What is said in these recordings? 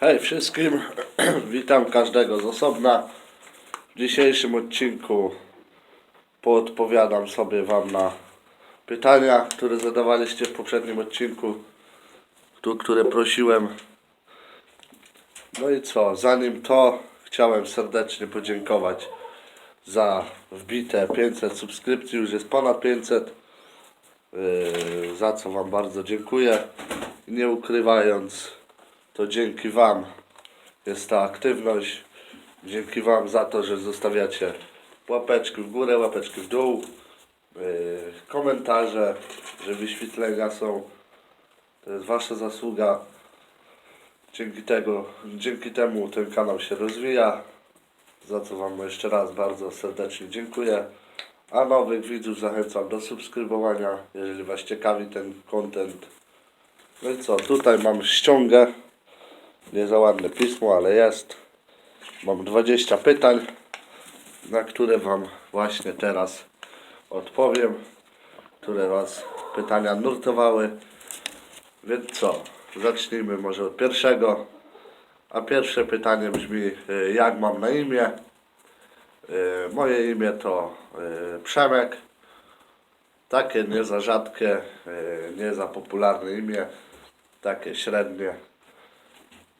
Hej wszystkim, witam każdego z osobna. W dzisiejszym odcinku poodpowiadam sobie Wam na pytania, które zadawaliście w poprzednim odcinku, tu, które prosiłem. No i co, zanim to chciałem serdecznie podziękować za wbite 500 subskrypcji, już jest ponad 500. Yy, za co Wam bardzo dziękuję. Nie ukrywając, to dzięki Wam jest ta aktywność. Dzięki Wam za to, że zostawiacie łapeczki w górę, łapeczki w dół, yy, komentarze, że wyświetlenia są. To jest Wasza zasługa. Dzięki tego, dzięki temu ten kanał się rozwija. Za co Wam jeszcze raz bardzo serdecznie dziękuję. A nowych widzów zachęcam do subskrybowania, jeżeli Was ciekawi ten content. No i co, tutaj mam ściągę. Nie za ładne pismo, ale jest. Mam 20 pytań, na które Wam właśnie teraz odpowiem. Które Was pytania nurtowały. Więc co, zacznijmy może od pierwszego. A pierwsze pytanie brzmi, y, jak mam na imię? Y, Moje imię to y, Przemek. Takie nie za rzadkie, nie za popularne imię, takie średnie.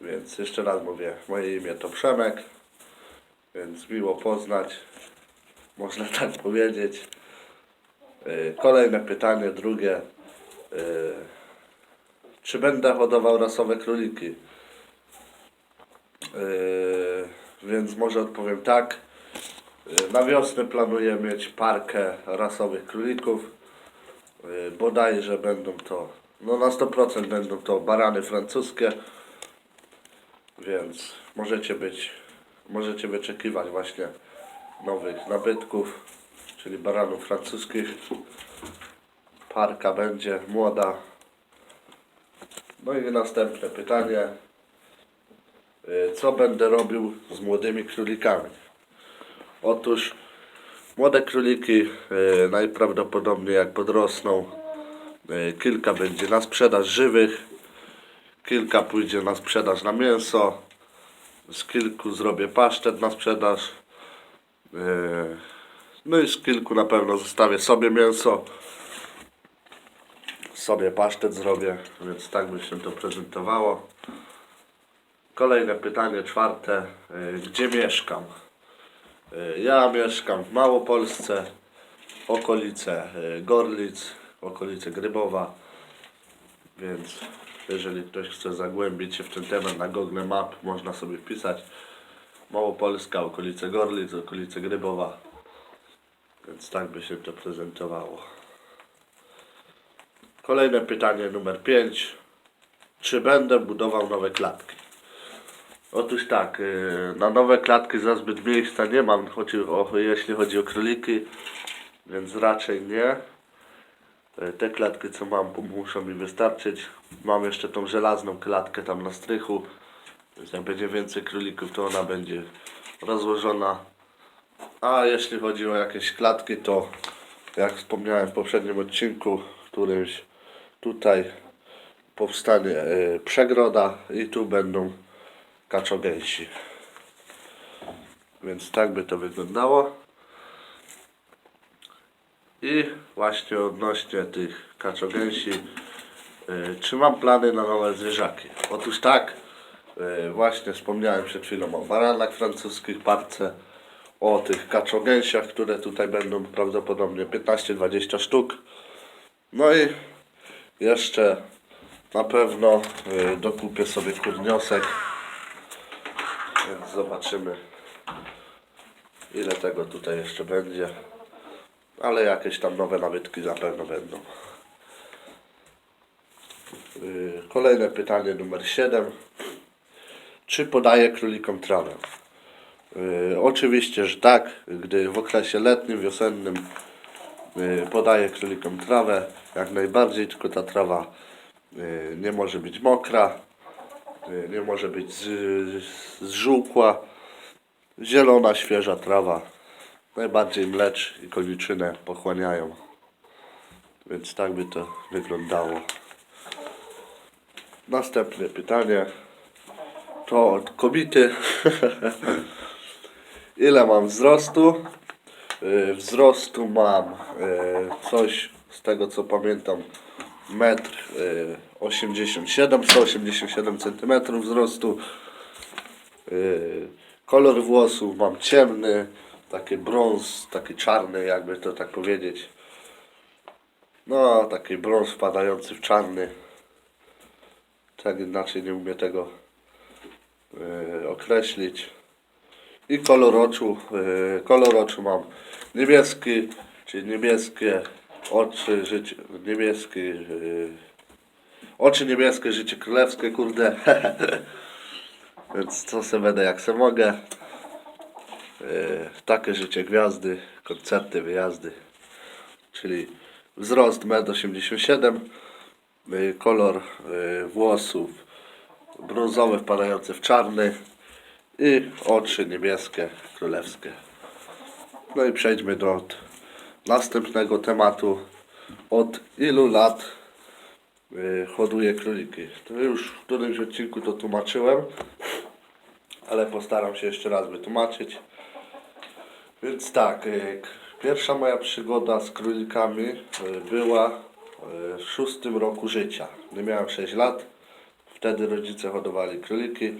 Więc jeszcze raz mówię, moje imię to Przemek, więc miło poznać, można tak powiedzieć. Y, Kolejne pytanie, drugie. Y, Czy będę hodował rasowe króliki? Yy, więc może odpowiem tak. Na wiosnę planuję mieć parkę rasowych królików. Bodajże będą to, no na 100% będą to barany francuskie. Więc możecie być, możecie wyczekiwać właśnie nowych nabytków, czyli baranów francuskich. Parka będzie młoda. No i następne pytanie. Y, co będę robił z młodymi królikami. Otóż młode króliki y, najprawdopodobniej jak podrosną, y, kilka będzie na sprzedaż żywych, kilka pójdzie na sprzedaż na mięso, z kilku zrobię pasztet na sprzedaż, y, no i z kilku na pewno zostawię sobie mięso, sobie pasztet zrobię, więc tak by się to prezentowało. Kolejne pytanie, czwarte. Y, Gdzie mieszkam? Y, Ja mieszkam w Małopolsce, okolice Gorlic, okolice Grybowa. Więc jeżeli ktoś chce zagłębić się w ten temat na Google Map, można sobie wpisać Małopolska, okolice Gorlic, okolice Grybowa. Więc tak by się to prezentowało. Kolejne pytanie numer 5. Czy będę budował nowe klatki? Otóż tak, y, na nowe klatki za zbyt miejsca nie mam, chodzi o, jeśli chodzi o króliki, więc raczej nie. Y, Te klatki co mam muszą mi wystarczyć. Mam jeszcze tą żelazną klatkę tam na strychu, jak będzie więcej królików to ona będzie rozłożona. A jeśli chodzi o jakieś klatki to jak wspomniałem w poprzednim odcinku, którymś tutaj powstanie y, przegroda i tu będą kaczogęsi. Więc tak by to wyglądało. I właśnie odnośnie tych kaczogęsi, y, czy mam plany na nowe zwierzaki? Otóż tak, y, właśnie wspomniałem przed chwilą o baranach francuskich, parce, o tych kaczogęsiach, które tutaj będą prawdopodobnie 15-20 sztuk. No i jeszcze na pewno y, dokupię sobie kurniosek. Więc zobaczymy ile tego tutaj jeszcze będzie. Ale jakieś tam nowe nabytki na pewno będą. Yy, Kolejne pytanie numer 7. Czy podaję królikom trawę? Yy, Oczywiście, że tak, gdy w okresie letnim, wiosennym yy, podaję królikom trawę, jak najbardziej, tylko ta trawa nie może być mokra, nie może być zżółkła, zielona, świeża trawa. Najbardziej mlecz i koniczynę pochłaniają. Więc tak by to wyglądało. Następne pytanie. to od kobiety. Ile mam wzrostu? Y, Wzrostu mam y, coś z tego co pamiętam metr y, 87, 187 cm wzrostu. Y, Kolor włosów mam ciemny, taki brąz, taki czarny jakby to tak powiedzieć. No, taki brąz wpadający w czarny. Tak inaczej nie umiem tego y, określić. I kolor oczu, y, kolor oczu mam niebieski, czyli niebieskie oczy, życie, niebieski, y, oczy niebieskie, życie królewskie, kurde. Więc co se będę jak se mogę. Y, takie życie gwiazdy, koncerty, wyjazdy. Czyli wzrost 1,87 m, y, kolor y, włosów brązowy wpadający w czarny i oczy niebieskie, królewskie. No i przejdźmy do następnego tematu. Od ilu lat hoduję króliki? To już w którymś odcinku to tłumaczyłem, ale postaram się jeszcze raz wytłumaczyć. Więc tak, k- pierwsza moja przygoda z królikami y, była y, w szóstym roku życia. Gdy miałem 6 lat, wtedy rodzice hodowali króliki.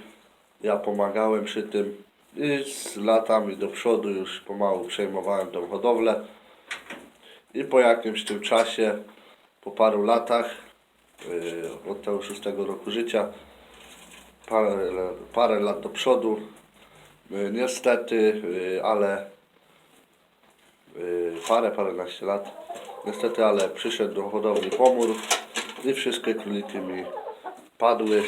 Ja pomagałem przy tym i z latami do przodu już pomału przejmowałem tą hodowlę. I po jakimś tym czasie, po paru latach, od tego szóstego roku życia, parę, parę lat do przodu, niestety, ale parę, paręnaście lat. Niestety, ale przyszedł do hodowli pomór i wszystkie króliki mi padły.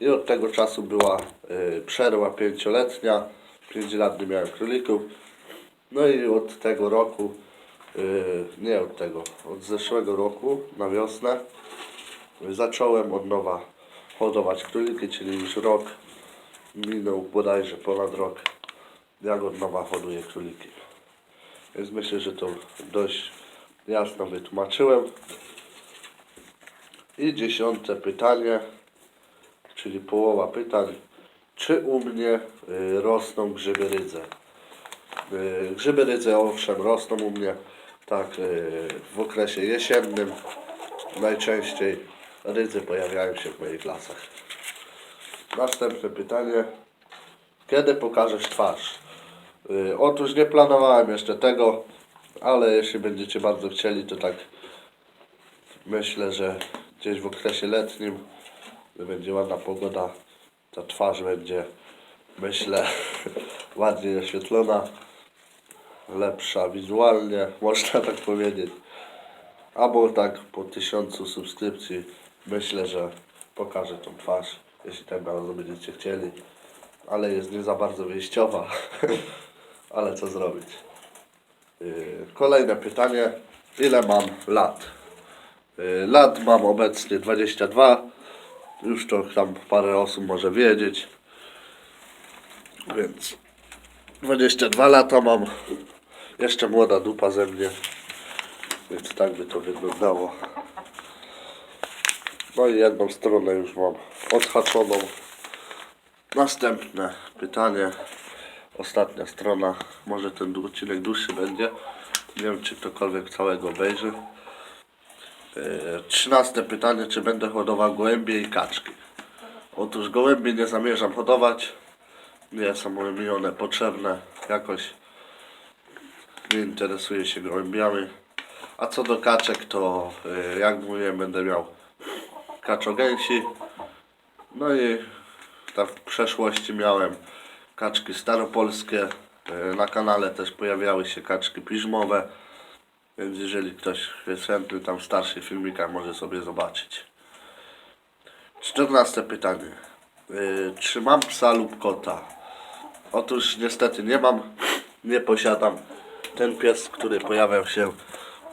I od tego czasu była y, przerwa pięcioletnia. Pięć lat nie miałem królików. No i od tego roku, y, nie od tego, od zeszłego roku na wiosnę y, zacząłem od nowa hodować króliki, czyli już rok minął bodajże ponad rok, jak od nowa hoduję króliki. Więc myślę, że to dość jasno wytłumaczyłem. I dziesiąte pytanie, czyli połowa pytań. Czy u mnie y, rosną grzyby rydze? Y, grzyby rydze owszem rosną u mnie tak y, w okresie jesiennym. Najczęściej rydzy pojawiają się w moich lasach. Następne pytanie. Kiedy pokażesz twarz? Y, Otóż nie planowałem jeszcze tego, ale jeśli będziecie bardzo chcieli, to tak myślę, że gdzieś w okresie letnim, będzie ładna pogoda, ta twarz będzie, myślę, ładniej oświetlona, lepsza wizualnie, można tak powiedzieć. Albo tak po tysiącu subskrypcji myślę, że pokażę tą twarz, jeśli tak bardzo będziecie chcieli. Ale jest nie za bardzo wyjściowa. Ale co zrobić? Yy, Kolejne pytanie. Ile mam lat? Yy, Lat mam obecnie 22. Już to tam parę osób może wiedzieć. Więc 22 lata mam. Jeszcze młoda dupa ze mnie. Więc tak by to wyglądało. No i jedną stronę już mam odhaczoną. Następne pytanie. Ostatnia strona. Może ten odcinek dłuższy będzie. Nie wiem, czy ktokolwiek całego obejrzy. Yy, Trzynaste pytanie, czy będę hodował gołębie i kaczki. Otóż gołębie nie zamierzam hodować. Nie są mi one potrzebne. Jakoś nie interesuję się gołębiami. A co do kaczek, to yy, jak mówiłem, będę miał kaczogęsi. No i tam w przeszłości miałem kaczki staropolskie. E, Na kanale też pojawiały się kaczki piżmowe. Więc jeżeli ktoś jest chętny, tam w starszych filmikach może sobie zobaczyć. 14 pytanie. E, Czy mam psa lub kota? Otóż niestety nie mam, nie posiadam. Ten pies, który pojawiał się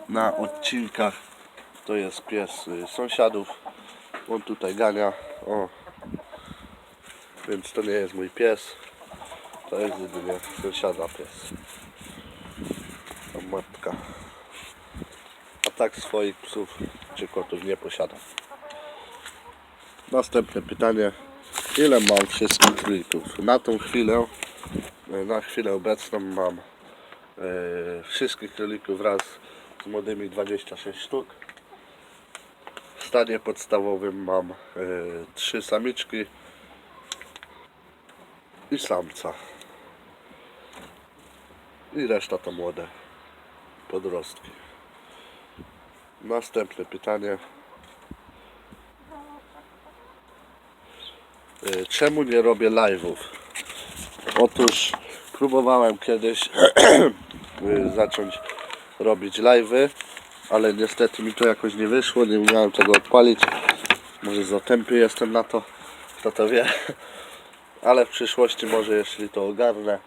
na odcinkach, to jest pies y, sąsiadów. On tutaj gania. O, więc to nie jest mój pies. To jest jedynie sąsiada pies. To matka. A tak swoich psów czy kotów nie posiadam. Następne pytanie. ile mam wszystkich królików. Na tą chwilę, e, na chwilę obecną mam e, wszystkich królików wraz z młodymi 26 sztuk. W stanie podstawowym mam e, trzy samiczki i samca. I reszta to młode podrostki. Następne pytanie. Y, Czemu nie robię live'ów? Otóż próbowałem kiedyś y, zacząć robić live'y, ale niestety mi to jakoś nie wyszło, nie umiałem tego odpalić. Może za tępy jestem na to, kto to wie. Ale w przyszłości może jeśli to ogarnę,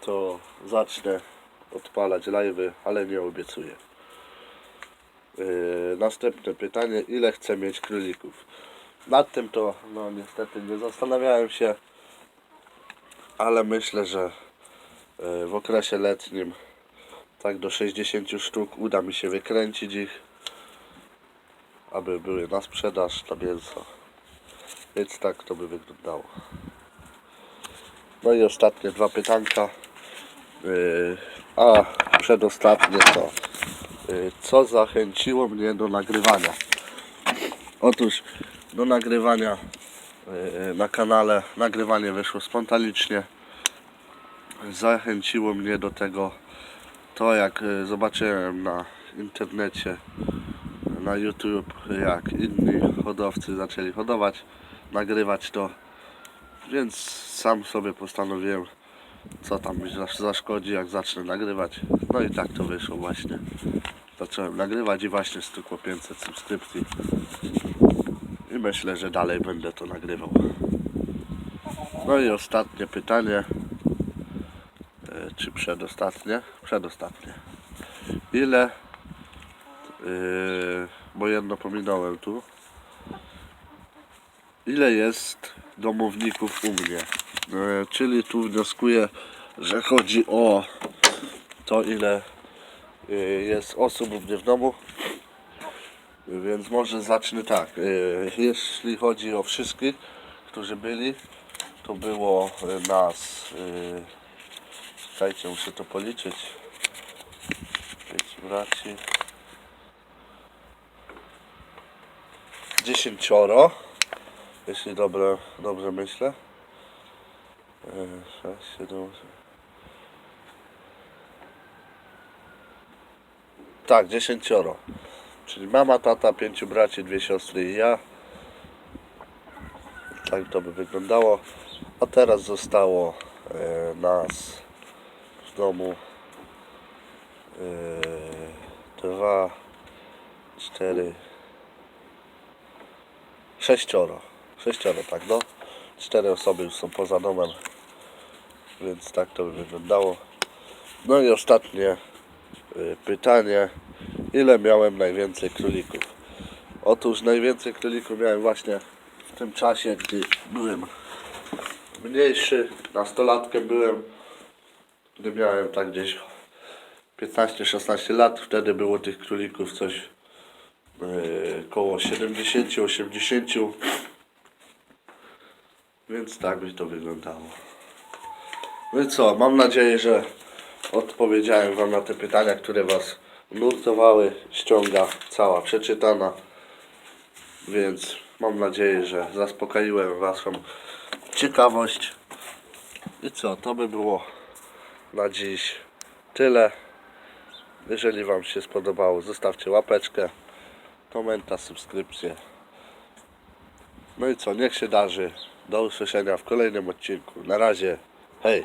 to zacznę odpalać live'y, ale nie obiecuję. Yy, następne pytanie, ile chcę mieć królików? Nad tym to no niestety nie zastanawiałem się, ale myślę, że yy, w okresie letnim tak do 60 sztuk uda mi się wykręcić ich, aby były na sprzedaż, na mięso. Więc tak to by wyglądało. No i ostatnie dwa pytanka. A przedostatnie to yy, co zachęciło mnie do nagrywania? Otóż do nagrywania yy, na kanale nagrywanie wyszło spontanicznie. Zachęciło mnie do tego to jak yy, zobaczyłem na internecie na YouTube jak inni hodowcy zaczęli hodować, nagrywać to więc sam sobie postanowiłem co tam mi zasz- zaszkodzi jak zacznę nagrywać. No i tak to wyszło właśnie. Zacząłem nagrywać i właśnie stykło 500 subskrypcji. I myślę, że dalej będę to nagrywał. No i ostatnie pytanie. E, Czy przedostatnie? Przedostatnie. Ile? Yy, bo jedno pominąłem tu. Ile jest domowników u mnie? E, czyli tu wnioskuję, że chodzi o to, ile e, jest osób u mnie w domu. Więc może zacznę tak. E, Jeśli chodzi o wszystkich, którzy byli, to było nas. Czekajcie, muszę to policzyć. Pięć braci. Dziesięcioro jeśli dobrze, dobrze myślę. 6, 7, 8. Tak, dziesięcioro. Czyli mama, tata, pięciu braci, dwie siostry i ja. Tak to by wyglądało. A teraz zostało e, nas w domu e, dwa, cztery, Sześcioro. Sześcioro, tak no. Cztery osoby już są poza domem. Więc tak to by wyglądało. No i ostatnie y, pytanie. Ile miałem najwięcej królików? Otóż najwięcej królików miałem właśnie w tym czasie, gdy byłem mniejszy, nastolatkiem byłem. Gdy miałem tak gdzieś 15-16 lat, wtedy było tych królików coś yy, koło 70-80 więc tak by to wyglądało. No i co, mam nadzieję, że odpowiedziałem wam na te pytania, które was nurtowały, ściąga cała przeczytana. Więc mam nadzieję, że zaspokoiłem waszą ciekawość. I co, to by było na dziś tyle. Jeżeli Wam się spodobało, zostawcie łapeczkę, komentarz, subskrypcję. No i co, niech się darzy. Do usłyszenia w kolejnym odcinku. Na razie, hej!